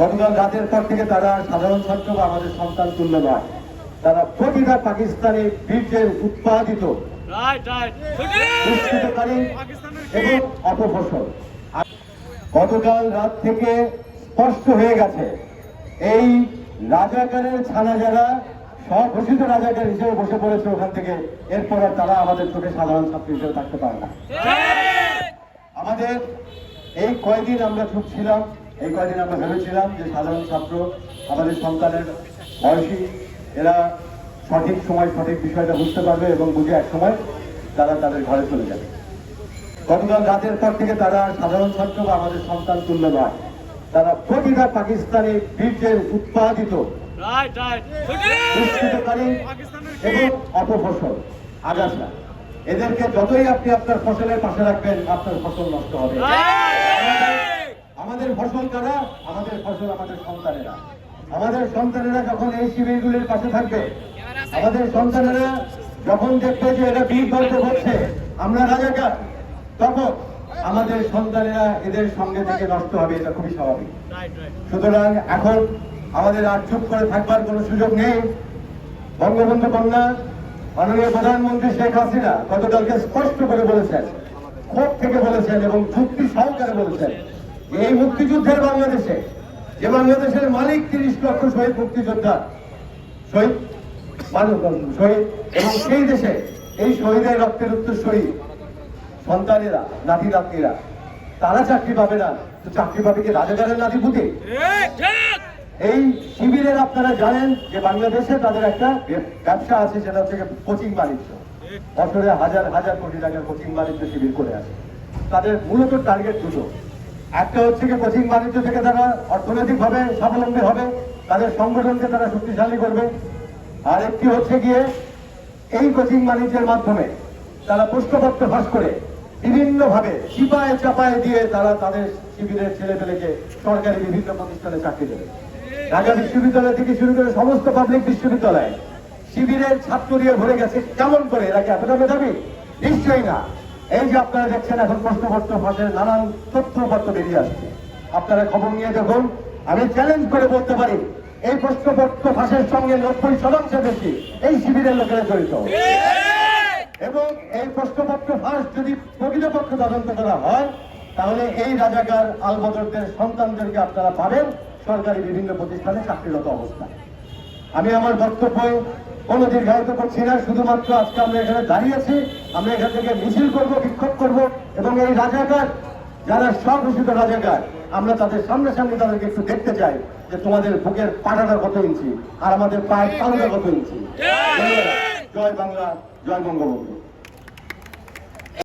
গতকাল রাতের পর থেকে তারা সাধারণ ছাত্র বা আমাদের সন্তান তুল্য নয়। তারা প্রতিটা পাকিস্তানি বীর্যের উৎপাদিত এবং অপফসল গতকাল রাত থেকে স্পষ্ট হয়ে গেছে এই রাজাকারের ছানা যারা স্বঘোষিত রাজাকার হিসেবে বসে পড়েছে ওখান থেকে এরপর আর তারা আমাদের চোখে সাধারণ ছাত্র হিসেবে থাকতে পারে না। আমাদের এই কয়দিন আমরা চুপ ছিলাম এই কয়দিন আমরা ভেবেছিলাম যে সাধারণ ছাত্র আমাদের সন্তানের বয়সী এরা সঠিক সময় সঠিক বিষয়টা বুঝতে পারবে এবং বুঝে এক সময় তারা তাদের ঘরে চলে যাবে। গতকাল রাতের পর থেকে তারা সাধারণ ছাত্র বা আমাদের সন্তান তুল্য নয়। তারা প্রতিটা পাকিস্তানি বীর্যের উৎপাদিত এবং অপফসল আগাছা। এদেরকে যতই আপনি আপনার ফসলের পাশে রাখবেন আপনার ফসল নষ্ট হবে। আমাদের ফসল কারা? আমাদের ফসল আমাদের সন্তানেরা। আমাদের সন্তানেরা যখন এই শিবিরগুলির পাশে থাকবে, আমাদের সন্তানেরা যখন দেখবে যে এটা বীর গল্প হচ্ছে, আমরা রাজাকার, তখন আমাদের সন্তানেরা এদের সঙ্গে থেকে নষ্ট হবে, এটা খুবই স্বাভাবিক। সুতরাং এখন আমাদের আর চুপ করে থাকবার কোনো সুযোগ নেই। বঙ্গবন্ধু কন্যা, মাননীয় প্রধানমন্ত্রী শেখ হাসিনা গতকালকে স্পষ্ট করে বলেছেন, ক্ষোভ থেকে বলেছেন এবং যুক্তি সহকারে বলেছেন এই মুক্তিযুদ্ধের বাংলাদেশে, যে বাংলাদেশের মালিক তিরিশ লক্ষ শহীদ মুক্তিযোদ্ধা, শহীদ মানব শহীদ, এবং সেই দেশে এই শহীদের রক্তের উত্তরসূরি সন্তানেরা নাতি নাতনিরা তারা চাকরি পাবে না, তো চাকরি পাবে কি রাজাকারের নাতি পুঁতে এই শিবিরের আপনারা জানেন যে বাংলাদেশে তাদের একটা ব্যবসা আছে, সেটা হচ্ছে কোচিং বাণিজ্য। বছরে হাজার হাজার কোটি টাকার কোচিং বাণিজ্য শিবির করে আছে তাদের মূলত টার্গেট দুটো। একটা হচ্ছে কি কোচিং বাণিজ্য থেকে তারা অর্থনৈতিকভাবে স্বাবলম্বী হবে, তাদের সংগঠনকে তারা শক্তিশালী করবে। আর একটি হচ্ছে গিয়ে এই কোচিং বাণিজ্যের মাধ্যমে তারা প্রশ্নপত্র ফাঁস করে বিভিন্নভাবে চিপায় চাপায় দিয়ে তারা তাদের শিবিরের ছেলেপেলেকে সরকারি বিভিন্ন প্রতিষ্ঠানে চাকরি দেবে। ঢাকা বিশ্ববিদ্যালয় থেকে শুরু করে সমস্ত পাবলিক বিশ্ববিদ্যালয় শিবিরের ছাত্র দিয়ে ভরে গেছে। কেমন করে? এরা কি এতটা মেধাবী? নিশ্চয়ই না। এই যে আপনারা দেখছেন, এখন প্রশ্নপত্র ফাঁসের নানান তথ্যপত্র বেরিয়ে আসছে। আপনারা খবর নিয়ে দেখুন, আমি চ্যালেঞ্জ করে বলতে পারি, এই প্রশ্নপত্র ফাঁসের সঙ্গে নব্বই শতাংশ বেশি এই শিবিরের লোকেরা জড়িত। এবং এই প্রশ্নপত্র ফাঁস যদি প্রকৃতপক্ষে তদন্ত করা হয়, তাহলে এই রাজাকার আলবদরদের সন্তানদেরকে আপনারা পাবেন সরকারি বিভিন্ন প্রতিষ্ঠানে চাকরিরত অবস্থায়। আমি আমার বক্তব্য কোনো দীর্ঘায়িত করছি না শুধুমাত্র আজকে আমরা এখানে দাঁড়িয়েছি আমরা এখান থেকে মিছিল করব বিক্ষোভ করব এবং এই রাজাকার যারা স্বঘোষিত রাজাকার আমরা তাদের সামনে সামনে তাদেরকে একটু দেখতে চাই যে তোমাদের বুকের পাটাটা কত ইঞ্চি আর আমাদের পায়ের তালুটা কত ইঞ্চি। জয় বাংলা জয় বঙ্গবন্ধু।